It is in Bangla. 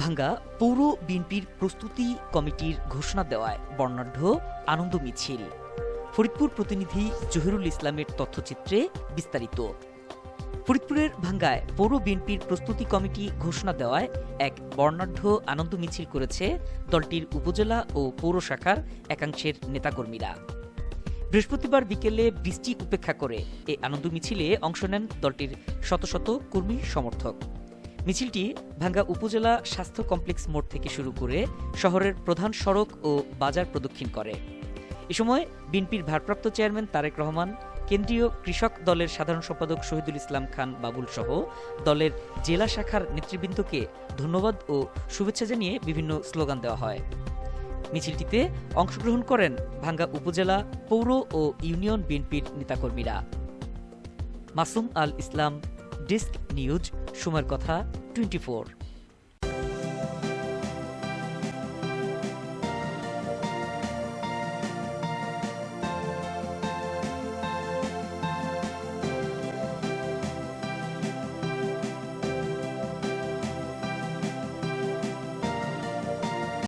ভাঙ্গা পৌর বিএনপির প্রস্তুতি কমিটির ঘোষণা দেওয়ায় বর্ণাঢ্য আনন্দ মিছিল। ফরিদপুর প্রতিনিধি জহিরুল ইসলামের তথ্যচিত্রে বিস্তারিত। ফরিদপুরের ভাঙ্গায় পৌর বিএনপির প্রস্তুতি কমিটি ঘোষণা দেওয়ায় এক বর্ণাঢ্য আনন্দ মিছিল করেছে দলটির উপজেলা ও পৌর শাখার একাংশের নেতাকর্মীরা। বৃহস্পতিবার বিকেলে বৃষ্টি উপেক্ষা করে এই আনন্দ মিছিলে অংশ নেন দলটির শত শত কর্মী সমর্থক। মিছিলটি ভাঙ্গা উপজেলা স্বাস্থ্য কমপ্লেক্স মোড় থেকে শুরু করে শহরের প্রধান সড়ক ও বাজার প্রদক্ষিণ করে। এ সময় বিএনপির ভারপ্রাপ্ত চেয়ারম্যান তারেক রহমান, কেন্দ্রীয় কৃষক দলের সাধারণ সম্পাদক শহীদুল ইসলাম খান বাবুল সহ দলের জেলা শাখার নেতৃবৃন্দকে ধন্যবাদ ও শুভেচ্ছা জানিয়ে বিভিন্ন স্লোগান দেওয়া হয়। মিছিলটিতে অংশগ্রহণ করেন ভাঙ্গা উপজেলা পৌর ও ইউনিয়ন বিএনপির নেতাকর্মীরা। মাসুম আল ইসলাম ডেস্ক নিউজ সময়ের কথা টোয়েন্টি